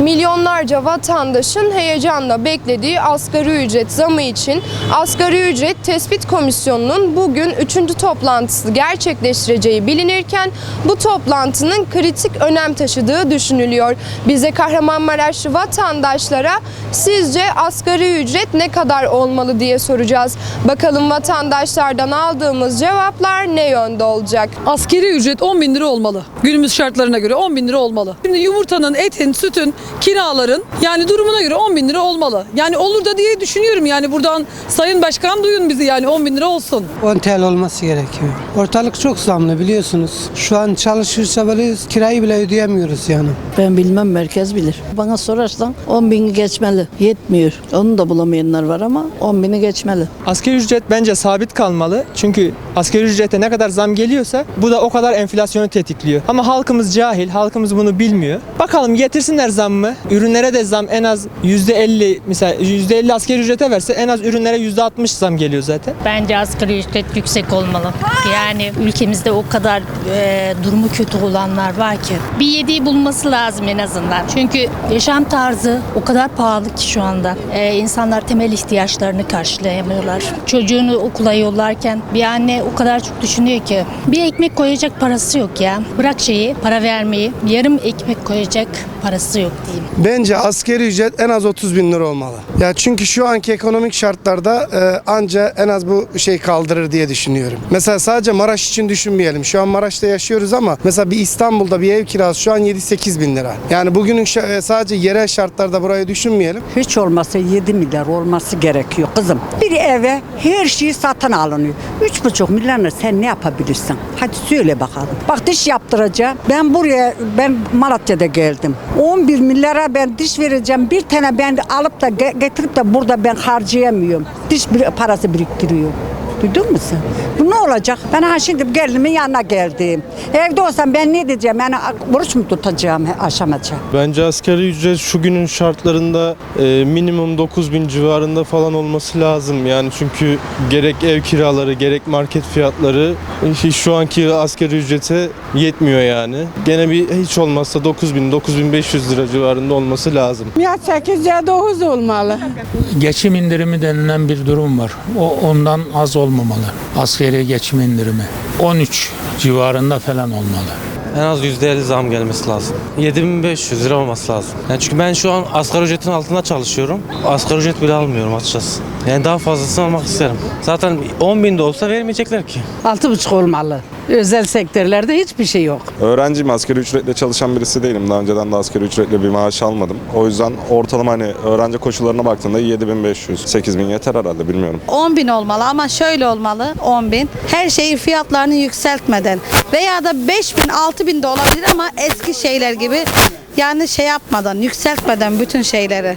Milyonlarca vatandaşın heyecanla beklediği asgari ücret zamı için Asgari Ücret Tespit Komisyonu'nun bugün 3. toplantısı gerçekleştireceği bilinirken bu toplantının kritik önem taşıdığı düşünülüyor. Bize Kahramanmaraşlı vatandaşlara sizce asgari ücret ne kadar olmalı diye soracağız. Bakalım vatandaşlardan aldığımız cevaplar ne yönde olacak? Askeri ücret 10 bin lira olmalı. Günümüz şartlarına göre 10 bin lira olmalı. Şimdi yumurtanın, etin, sütün, kiraların yani durumuna göre 10 bin lira olmalı. Yani olur da diye düşünüyorum yani buradan Sayın Başkan duyun bizi yani 10 bin lira olsun. 10 TL olması gerekiyor. Ortalık çok zamlı biliyorsunuz. Şu an çalışır çabalıyoruz, kirayı bile ödeyemiyoruz yani. Ben bilmem merkez bilir. Bana sorarsan 10 bini geçmeli. Yetmiyor. Onu da bulamayanlar var ama 10 bini geçmeli. Asgari ücret bence sabit kalmalı. Çünkü asgari ücrete ne kadar zam geliyorsa bu da o kadar enflasyonu tetikliyor. Ama halkımız cahil, halkımız bunu bilmiyor. Bakalım getirsinler zammı. Ürünlere de zam en az %50 mesela %50 asgari ücrete verse en az ürünlere %60 zam geliyor zaten. Bence asgari ücret yüksek olmalı. Yani ülkemizde o kadar e, durumu kötü olanlar var ki. Bir yediği bulması lazım en azından. Çünkü yaşam tarzı o kadar pahalı ki şu anda. E, insanlar temel ihtiyaçlarını karşılayamıyorlar. Çocuğunu okula yollarken bir anne o kadar çok düşünüyor ki. Bir ekmek koyacak parası yok ya. Bırak şeyi, para vermeyi. Yarım ekmek koyacak parası yok diyeyim. Bence askeri ücret en az 30 bin lira olmalı. Ya çünkü şu anki ekonomik şartlarda e, anca en az bu şey kaldırır diye düşünüyorum. Mesela sadece Maraş için düşünmeyelim. Şu an Maraş'ta yaşıyoruz ama mesela bir İstanbul'da bir ev kirası şu an 7-8 bin lira. Yani bugünün e, sadece yerel şartlarda burayı düşünmeyelim. Hiç olmasa 7 milyar olması gerekiyor kızım. Bir eve her şeyi satın alınıyor. 3,5 milyarla sen ne yapabilirsin? Hadi söyle bakalım. Bak diş yaptıracağım. Ben buraya ben Malatya'da geldim. 11 milyara ben diş vereceğim. Bir tane ben alıp da ge- getirip de burada ben harcayamıyorum. Diş parası biriktiriyor. Duydun mu sen? Bu ne olacak? Ben ha şimdi gelinimin yanına geldim. Evde olsam ben ne diyeceğim? Yani oruç mu tutacağım aşamaca? Bence asgari ücret şu günün şartlarında e, minimum 9000 civarında falan olması lazım. Yani çünkü gerek ev kiraları gerek market fiyatları hiç şu anki asgari ücrete yetmiyor yani. Gene bir hiç olmazsa 9000 9500 lira civarında olması lazım. Ya 8 ya 9 olmalı. Geçim indirimi denilen bir durum var. O ondan az olmamalı. Askeri geçim indirimi. 13 civarında falan olmalı. En az %50 zam gelmesi lazım. 7500 lira olması lazım. Yani çünkü ben şu an asgari ücretin altında çalışıyorum. Asgari ücret bile almıyorum açıkçası. Yani daha fazlasını almak isterim. Zaten 10 bin de olsa vermeyecekler ki. 6,5 olmalı. Özel sektörlerde hiçbir şey yok. Öğrenciyim, asgari ücretle çalışan birisi değilim. Daha önceden de asgari ücretle bir maaş almadım. O yüzden ortalama hani öğrenci koşullarına baktığında 7500, 8000 yeter herhalde bilmiyorum. 10 bin olmalı ama şöyle olmalı 10 bin. Her şeyi fiyatlarını yükseltmeden veya da 5 bin 6 bin de olabilir ama eski şeyler gibi yani şey yapmadan yükseltmeden bütün şeyleri.